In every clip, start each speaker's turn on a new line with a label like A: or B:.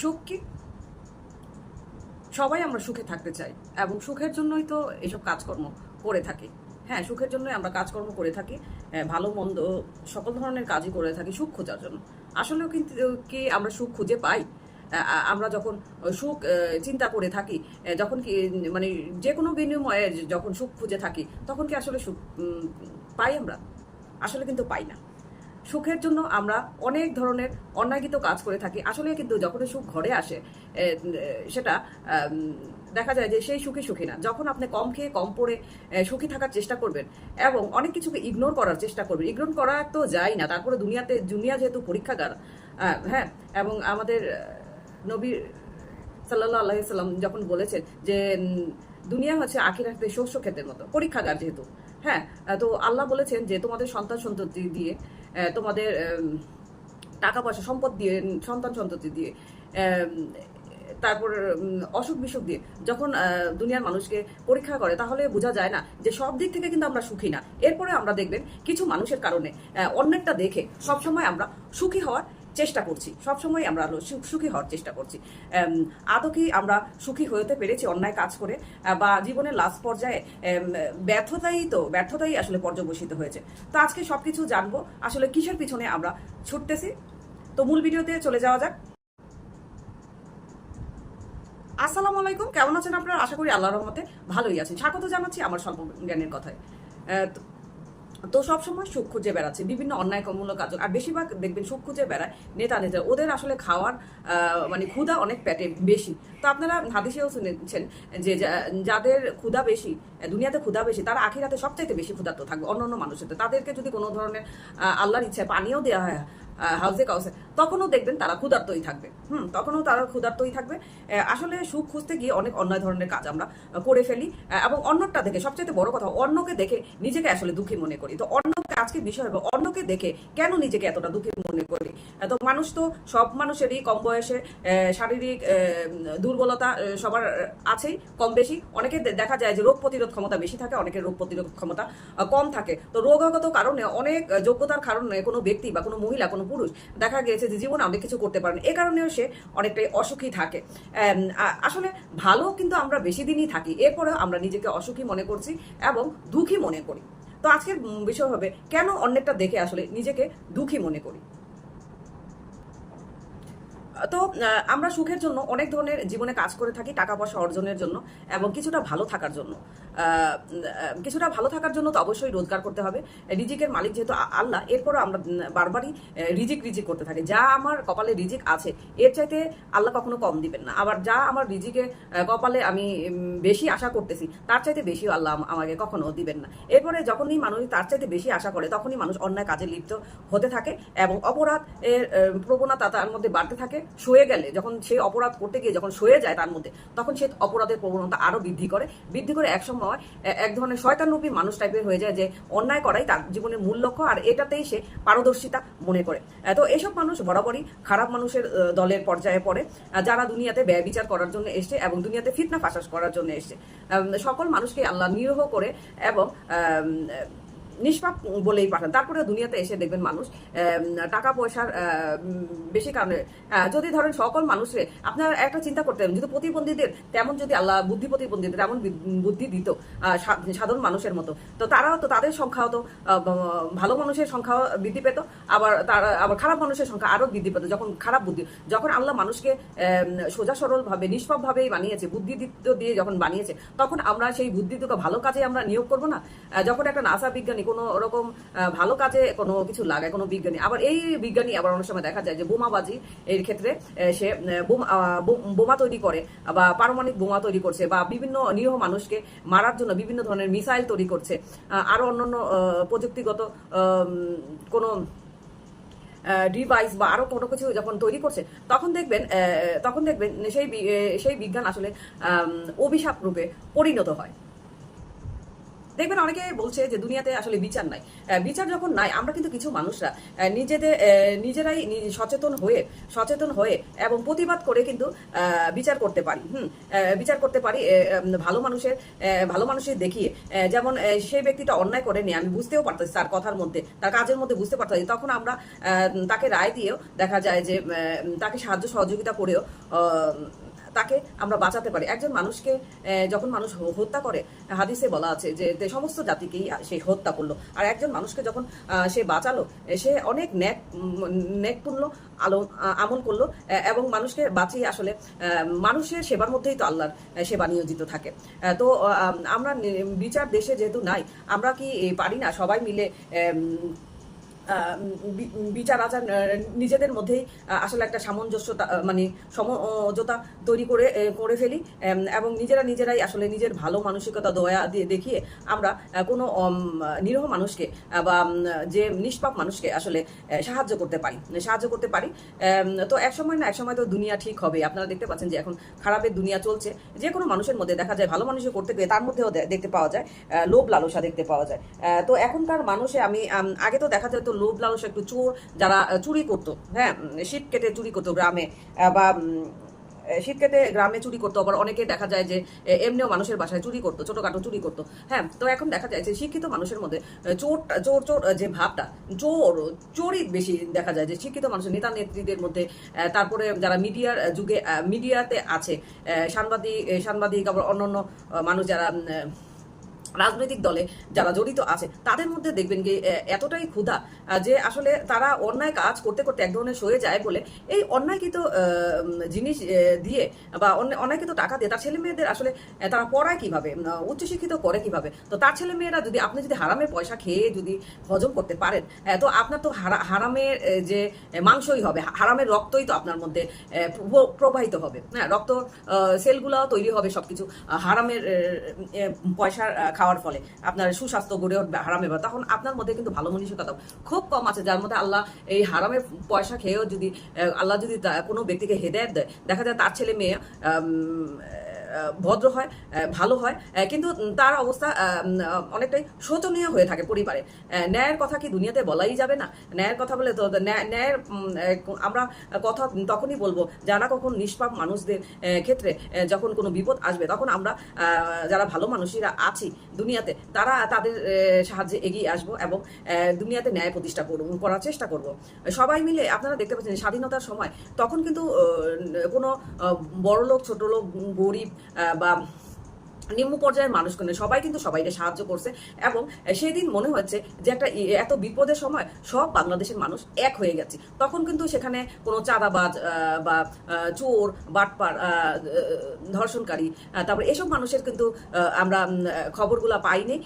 A: সুখ কি? সবাই আমরা সুখে থাকতে চাই এবং সুখের জন্যই তো এসব কাজকর্ম করে থাকি। হ্যাঁ সুখের জন্যই আমরা কাজকর্ম করে থাকি ভালো, মন্দ সকল ধরনের কাজই করে থাকি সুখ খোঁজার জন্য। আসলেও কিন্তু কি আমরা সুখ খুঁজে পাই? আমরা যখন সুখ চিন্তা করে থাকি যখন কি মানে যে কোনো বিনিময়ে যখন সুখ খুঁজে থাকি, তখন কি আসলে সুখ পাই আমরা? আসলে কিন্তু পাই না। সুখের জন্য আমরা অনেক ধরনের অন্যায়কৃত কাজ করে থাকি। আসলে কিন্তু যখন সুখ ঘরে আসে সেটা দেখা যায় যে সেই সুখী সুখী না। যখন আপনি কম খেয়ে কম পড়ে সুখী থাকার চেষ্টা করবেন এবং অনেক কিছুকে ইগনোর করার চেষ্টা করবেন। ইগনোর করা তো যায় না তারপরে দুনিয়াতে দুনিয়া যেহেতু পরীক্ষাগার হ্যাঁ এবং আমাদের আহ, নবী সাল্লাহ আল্লাহিসাল্লাম যখন বলেছেন যে দুনিয়া হচ্ছে আখিরাতে শস্য ক্ষেতের মতো পরীক্ষাগার যেহেতু হ্যাঁ তো আল্লাহ বলেছেন যে তোমাদের সন্তান সন্ততি দিয়ে তোমাদের টাকা পয়সা সম্পদ দিয়ে, সন্তান সন্ততি দিয়ে তারপর অসুখ বিসুখ দিয়ে যখন দুনিয়ার মানুষকে পরীক্ষা করে, তাহলে বোঝা যায় না যে সব দিক থেকে কিন্তু আমরা সুখী না। এরপরে আমরা দেখবেন কিছু মানুষের কারণে অন্যেরটা দেখে সবসময় আমরা সুখী হওয়ার চেষ্টা করছি। সবসময় আমরা সুখী হওয়ার চেষ্টা করছি। আদৌ কি আমরা সুখী হতে পেরেছি অন্যায় কাজ করে বা জীবনের লাস্ট পর্যায়ে ব্যর্থতাই তো, ব্যর্থতাই আসলে পর্যবসিত হয়েছে। তো আজকে সবকিছু জানব, আসলে কিসের পিছনে আমরা ছুটতেছি? তো মূল ভিডিওতে চলে যাওয়া যাক। আসসালামু আলাইকুম, কেমন আছেন আপনারা? আশা করি আল্লাহর রহমতে ভালোই আছেন। স্বাগত জানাচ্ছি আমার স্বল্প জ্ঞানের কথায় তো- সব সবসময় সুখ খুঁজে বেড়াচ্ছে, বিভিন্ন অন্যায় কমূলক কাজ। আর বেশিরভাগ দেখবেন সুখ খুঁজে বেড়ায় নেতা নেতা ওদের আসলে খাওয়ার মানে ক্ষুধা অনেক পেটে বেশি। তো আপনারা হাদিসেও শুনেছেন যে যাদের ক্ষুধা বেশি দুনিয়াতে ক্ষুধা বেশি, তারা আখিরাতে সবচাইতে বেশি ক্ষুধার্ত থাকবে অন্য অন্য মানুষের। তাদেরকে যদি কোনো ধরনের আল্লাহর ইচ্ছায় পানিও দেওয়া হয় হাউসে কাউসে তখনও দেখবেন তারা ক্ষুধার্তই থাকবে। হুম, তখনও তারা ক্ষুধার্তই থাকবে। আসলে সুখ খুঁজতে গিয়ে অনেক অন্যায় ধরনের কাজ আমরা করে ফেলি। এবং অন্যটা দেখে সবচেয়ে বড় কথা, অন্যকে দেখে নিজেকে আসলে দুঃখী মনে করি। তো অন্যকে আজকে বিষয় হবে অন্যকে দেখে কেন নিজেকে এতটা দুঃখী মনে করি? তো মানুষ তো সব মানুষেরই কম বয়সে শারীরিক দুর্বলতা সবার আছেই, কম বেশি। অনেকে দেখা যায় যে রোগ প্রতিরোধ ক্ষমতা বেশি থাকে, অনেকের রোগ প্রতিরোধ ক্ষমতা কম থাকে। তো রোগগত কারণে অনেক যোগ্যতার কারণে কোনো ব্যক্তি বা কোনো মহিলা, কোনো পুরুষ দেখা গিয়েছে যে জীবনে অনেক কিছু করতে পারেন। এ কারণেও সে অনেকটাই অসুখী থাকে। আসলে ভালো কিন্তু আমরা বেশি দিনই থাকি। এরপরে আমরা নিজেকে অসুখী মনে করছি এবং দুঃখী মনে করি। তো আজকের বিষয় হবে, কেন অন্যেরটা দেখে আসলে নিজেকে দুঃখী মনে করি? তো আমরা সুখের জন্য অনেক ধরনের জীবনে কাজ করে থাকি, টাকা পয়সা অর্জনের জন্য এবং কিছুটা ভালো থাকার জন্য। কিছুটা ভালো থাকার জন্য তো অবশ্যই রোজগার করতে হবে। রিজিকের মালিক যেহেতু আল্লাহ, এরপরও আমরা বারবারই রিজিক রিজিক করতে থাকি। যা আমার কপালে রিজিক আছে, এর চাইতে আল্লাহ কখনো কম দিবেন না। আবার যা আমার রিজিকে কপালে আমি বেশি আশা করতেছি, তার চাইতে বেশিও আল্লাহ আমাকে কখনো দিবেন না। এরপরে যখনই মানুষ তার চাইতে বেশি আশা করে, তখনই মানুষ অন্যায় কাজে লিপ্ত হতে থাকে এবং অপরাধ এর প্রবণতা তার মধ্যে বাড়তে থাকে। শুয়ে গেলে, যখন সেই অপরাধ করতে গিয়ে যখন শুয়ে যায় তার মধ্যে, তখন সে অপরাধের প্রবণতা আরও বৃদ্ধি করে। বৃদ্ধি করে এক এ- এক ধরনের শয়তানরূপী মানুষ টাইপের হয়ে যায় যে অন্যায় করাই তার জীবনের মূল লক্ষ্য আর এটাতেই সে পারদর্শিতা মনে করে। তো এসব মানুষ বরাবরই খারাপ মানুষের দলের পর্যায়ে পড়ে যারা দুনিয়াতে ব্যয় বিচার করার জন্য এসছে এবং দুনিয়াতে ফিতনা ফাঁসাস করার জন্য এসছে। সকল মানুষকে আল্লাহ নিরহ করে এবং নিষ্পাপ বলেই পাঠান। তারপরে দুনিয়াতে এসে দেখবেন মানুষ টাকা পয়সার বেশি কারণে যদি ধরেন সকল মানুষের আপনার একটা চিন্তা করতে হবে, যদি প্রতিবন্ধীদের তেমন যদি আল্লাহ বুদ্ধি প্রতিবন্ধীদের তেমন বুদ্ধি দিত সাধারণ মানুষের মতো, তো তারাও তো তাদের সংখ্যাও তো ভালো মানুষের সংখ্যাও বৃদ্ধি পেত, আবার তারা, আবার খারাপ মানুষের সংখ্যা আরও বৃদ্ধি পেত, যখন খারাপ বুদ্ধি, যখন আল্লাহ মানুষকে সোজা সরল ভাবে নিষ্পাপ ভাবেই বানিয়েছে বুদ্ধিদীপ্ত দিয়ে যখন বানিয়েছে, তখন আমরা সেই বুদ্ধিদীপ্তকে ভালো কাজে আমরা নিয়োগ করব না? যখন একটা নাসা বিজ্ঞানী কোনো রকম আহ, ভালো কাজে কোনো কিছু লাগায় কোনো বিজ্ঞানী। আবার এই বিজ্ঞানী আবার অনেক সময় দেখা যায় যে বোমাবাজি এর ক্ষেত্রে সে বোমা- তৈরি করে বা পারমাণবিক বোমা তৈরি করছে বা বিভিন্ন নিরীহ মানুষকে মারার জন্য বিভিন্ন ধরনের মিসাইল তৈরি করছে। আহ, আরও অন্যান্য প্রযুক্তিগত কোনো ডিভাইস বা আরও কোনো কিছু যখন তৈরি করছে তখন দেখবেন তখন দেখবেন সেই সেই বিজ্ঞান আসলে অভিশাপ রূপে পরিণত হয়। দেখবেন অনেকে বলছে যে দুনিয়াতে আসলে বিচার নাই। বিচার যখন নাই, আমরা কিন্তু কিছু মানুষরা নিজেদের নিজেরাই সচেতন হয়ে সচেতন হয়ে এবং প্রতিবাদ করে কিন্তু বিচার করতে পারি। হুম বিচার করতে পারি ভালো মানুষের ভালো মানুষের দেখিয়ে। যেমন সেই ব্যক্তিটা অন্যায় করেনি আমি বুঝতেও পারতেছি তার কথার মধ্যে, তার কাজের মধ্যে বুঝতে পারতেছি। তখন আমরা তাকে রায় দিয়েও দেখা যায় যে তাকে সাহায্য সহযোগিতা করেও তাকে আমরা বাঁচাতে পারি। একজন মানুষকে যখন মানুষ হত্যা করে, হাদিসে বলা আছে যে সমস্ত জাতিকেই সে হত্যা করল। আর একজন মানুষকে যখন সে বাঁচালো, সে অনেক ন্যাক ন্যাকপূর্ণ আলো আমল করল এবং মানুষকে বাঁচিয়ে আসলে মানুষের সেবার মধ্যেই তো আল্লাহর সেবা নিয়োজিত থাকে। তো আমরা বিচার দেশে যেহেতু নাই, আমরা কি পারি না? সবাই মিলে বিচার আচার নিজেদের মধ্যেই আসলে একটা সামঞ্জস্যতা মানে সমঝোতা তৈরি করে করে ফেলি এবং নিজেরা নিজেরাই আসলে নিজের ভালো মানসিকতা, দয়া দিয়ে দেখিয়ে আমরা কোনো নিরহ মানুষকে বা যে নিষ্পাপ মানুষকে আসলে সাহায্য করতে পারি, সাহায্য করতে পারি তো এক সময় না, এক সময় তো দুনিয়া ঠিক হবে। আপনারা দেখতে পাচ্ছেন যে এখন খারাপের দুনিয়া চলছে। যে কোনো মানুষের মধ্যে দেখা যায় ভালো মানুষের করতে গিয়ে তার মধ্যেও দেখতে পাওয়া যায় লোভ লালসা দেখতে পাওয়া যায়। তো এখনকার মানুষে আমি, আগে তো দেখা যেত লোভ লালসা একটু চোর যারা চুরি করতো হ্যাঁ শীত কেটে চুরি করতো গ্রামে বা শীত কেটে গ্রামে চুরি করতো আবার অনেকে দেখা যায় যে এমনিও মানুষের বাসায় চুরি করতো ছোটখাটো চুরি করতো হ্যাঁ তো এখন দেখা যায় যে শিক্ষিত মানুষের মধ্যে চোর চোর চোর যে ভাবটা চোর চোরই বেশি দেখা যায় যে শিক্ষিত মানুষের নেতা নেত্রীদের মধ্যে তারপরে যারা মিডিয়ার যুগে মিডিয়াতে আছে সাংবাদিক সাংবাদিক আবার অন্যান্য আহ, মানুষ যারা রাজনৈতিক দলে যারা জড়িত আছে তাদের মধ্যে দেখবেন যে এতটাই ক্ষুধা যে আসলে তারা অন্যায় কাজ করতে করতে এক ধরনের সয়ে যায় বলে এই অন্যায়কৃত জিনিস দিয়ে বা অন্য- অন্যায়কৃত টাকা দিয়ে তার ছেলে মেয়েদের আসলে তারা পড়ায় কীভাবে উচ্চশিক্ষিত করে কীভাবে? তো তার ছেলে মেয়েরা যদি আপনি যদি হারামের পয়সা খেয়ে যদি হজম করতে পারেন তো আপনার তো হারা- হারামের যে মাংসই হবে হারামের রক্তই তো আপনার মধ্যে প্রবাহিত হবে। হ্যাঁ রক্ত সেলগুলো তৈরি হবে সবকিছু। হারামের পয়সার আহ, খাওয়ার ফলে আপনার সুস্বাস্থ্য গড়ে উঠবে, হারামে বা তখন আপনার মধ্যে কিন্তু ভালো মনীষিকতা খুব কম আছে, যার মধ্যে আল্লাহ এই হারামের পয়সা খেয়েও যদি আল্লাহ যদি কোনো ব্যক্তিকে হেদায়ত দেয়, দেখা যায় তার ছেলে মেয়ে ভদ্র হয় ভালো হয় কিন্তু তার অবস্থা অনেকটাই শোচনীয় হয়ে থাকে পরিবারে। ন্যায়ের কথা কি দুনিয়াতে বলাই যাবে না? ন্যায়ের কথা বলে তো ন্যায়- ন্যায়ের আমরা কথা তখনই বলব যারা কখন নিষ্পাপ মানুষদের ক্ষেত্রে যখন কোনো বিপদ আসবে, তখন আমরা যারা ভালো মানুষেরা আছি দুনিয়াতে, তারা তাদের সাহায্যে এগিয়ে আসব এবং দুনিয়াতে ন্যায় প্রতিষ্ঠা করব, করার চেষ্টা করব। সবাই মিলে আপনারা দেখতে পাচ্ছেন স্বাধীনতার সময়, তখন কিন্তু কোনো বড় লোক ছোট লোক গরিব আহ, বা নিম্ন পর্যায়ের মানুষ কিন্তু সবাই কিন্তু সবাইকে সাহায্য করছে এবং সেই দিন মনে হচ্ছে যে একটা এত বিপদের সময় সব বাংলাদেশের মানুষ এক হয়ে গেছে। তখন কিন্তু সেখানে কোনো চাঁদাবাজ বা চোর, বাটপার ধর্ষণকারী তারপরে এসব মানুষের কিন্তু আমরা খবরগুলো পাইনি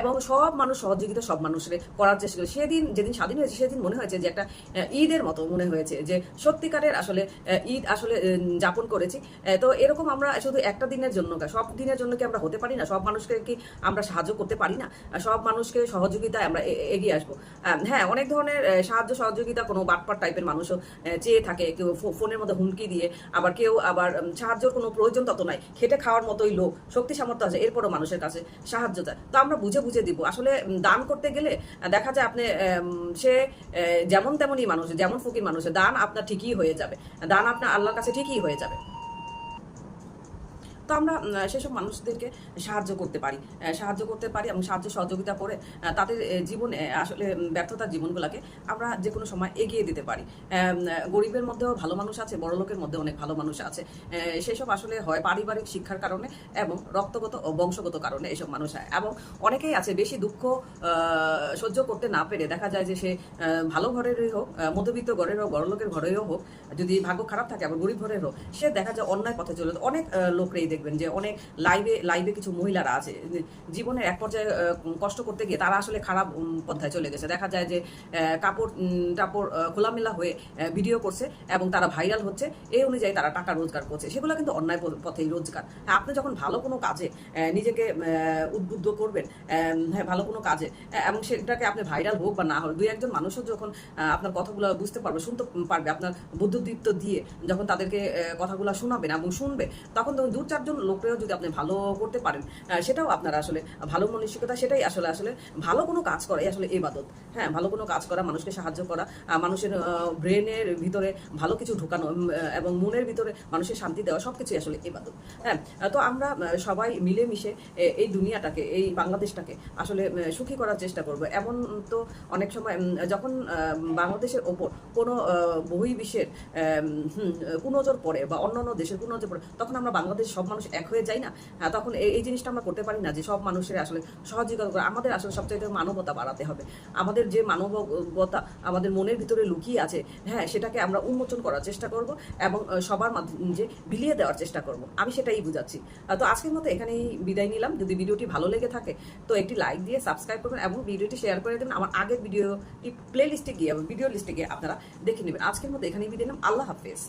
A: এবং সব মানুষ সহযোগিতা সব মানুষের করার চেষ্টা করে সেদিন, যেদিন স্বাধীন হয়েছে, সেদিন মনে হয়েছে যে একটা ঈদের মতো মনে হয়েছে যে সত্যিকারের আসলে ঈদ আসলে যাপন করেছি। তো এরকম আমরা শুধু একটা দিনের জন্য সব দিনের জন্য কি আমরা হতে পারি না। সব মানুষকে কি আমরা সাহায্য করতে পারি না? সব মানুষকে সহযোগিতায় আমরা এগিয়ে আসব। হ্যাঁ অনেক ধরনের সাহায্য সহযোগিতা কোনো বাটপার টাইপের মানুষও চেয়ে থাকে। কেউ ফোনের মধ্যে হুমকি দিয়ে, আবার কেউ আবার সাহায্যের কোনো প্রয়োজন তত নাই। খেটে খাওয়ার মতোই লোক, শক্তি সামর্থ্য আছে, এরপরও মানুষের কাছে সাহায্য চায়। তো আমরা বুঝে বুঝে দিব। আসলে দান করতে গেলে দেখা যায় আপনি সে যেমন তেমনই মানুষ, যেমন ফকির মানুষ, দান আপনার ঠিকই হয়ে যাবে। দান আপনার আল্লাহর কাছে ঠিকই হয়ে যাবে। তো আমরা সেসব মানুষদেরকে সাহায্য করতে পারি সাহায্য করতে পারি এবং সাহায্য সহযোগিতা করে তাদের জীবনে আসলে ব্যর্থতার জীবনগুলোকে আমরা যে কোনো সময় এগিয়ে দিতে পারি। গরিবের মধ্যেও ভালো মানুষ আছে, বড় লোকের মধ্যে অনেক ভালো মানুষ আছে। সেসব আসলে হয় পারিবারিক শিক্ষার কারণে এবং রক্তগত ও বংশগত কারণে এসব মানুষ হয়। এবং অনেকেই আছে বেশি দুঃখ সহ্য করতে না পেরে দেখা যায় যে সে ভালো ঘরেরই হোক মধ্যবিত্ত ঘরের হোক বড় লোকের ঘরেও হোক, যদি ভাগ্য খারাপ থাকে, আবার গরিব ঘরের হোক, সে দেখা যায় অন্যায় পথে চলে। অনেক লোকরাই দেখবেন যে অনেক লাইভে লাইভে কিছু মহিলারা আছে জীবনের এক পর্যায়ে কষ্ট করতে গিয়ে তারা আসলে খারাপ পন্থায় চলে গেছে। দেখা যায় যে কাপড় টাপড় খোলামেলা হয়ে ভিডিও করছে এবং তারা ভাইরাল হচ্ছে। এই অনুযায়ী তারা টাকা রোজগার করছে। সেগুলো কিন্তু অন্যায় পথেই রোজগার। হ্যাঁ, আপনি যখন ভালো কোনো কাজে নিজেকে উদ্বুদ্ধ করবেন হ্যাঁ ভালো কোনো কাজে এবং সেটাকে আপনি ভাইরাল হোক বা না হোক দুই একজন মানুষও যখন আপনার কথাগুলো বুঝতে পারবে শুনতে পারবে আপনার বুদ্ধদীপ্ত দিয়ে যখন তাদেরকে কথাগুলো শোনাবেন এবং শুনবে তখন তখন দু চারজন একজন লোককেও যদি আপনি ভালো করতে পারেন সেটাও আপনার আসলে ভালো মানসিকতা সেটাই আসলে আসলে ভালো কোনো কাজ করাই আসলে এবাদত। হ্যাঁ ভালো কোনো কাজ করা মানুষকে সাহায্য করা মানুষের ব্রেনের ভিতরে ভালো কিছু ঢোকানো এবং মনের ভিতরে মানুষের শান্তি দেওয়া সব কিছুই আসলে এবাদত। হ্যাঁ তো আমরা সবাই মিলেমিশে এই দুনিয়াটাকে এই বাংলাদেশটাকে আসলে সুখী করার চেষ্টা করব। এমন তো অনেক সময় যখন বাংলাদেশের ওপর কোনো আহ, বহি বিশ্বের আম, হুম, কুনজর পড়ে বা অন্যান্য দেশের কুনজর পড়ে তখন আমরা বাংলাদেশ সব এক হয়ে যায় না তখন এই জিনিসটা আমরা করতে পারি না যে সব মানুষের আসলে সহযোগিতা করে। আমাদের আসলে সবচাইতে মানবতা বাড়াতে হবে। আমাদের যে মানবতা, আমাদের মনের ভিতরে লুকিয়ে আছে হ্যাঁ সেটাকে আমরা উন্মোচন করার চেষ্টা করব এবং সবার মাঝে বিলিয়ে দেওয়ার চেষ্টা করব। আমি সেটাই বুঝাচ্ছি। তো আজকের মতো এখানেই বিদায় নিলাম। যদি ভিডিওটি ভালো লেগে থাকে, তো একটি লাইক দিয়ে সাবস্ক্রাইব করবেন এবং ভিডিওটি শেয়ার করে দেবেন। আমার আগের ভিডিওটি প্লে লিস্টে গিয়ে ভিডিও লিস্টে গিয়ে আপনারা দেখে নেবেন। আজকের মতো এখানেই বিদায় নিলাম। আল্লাহ হাফেজ।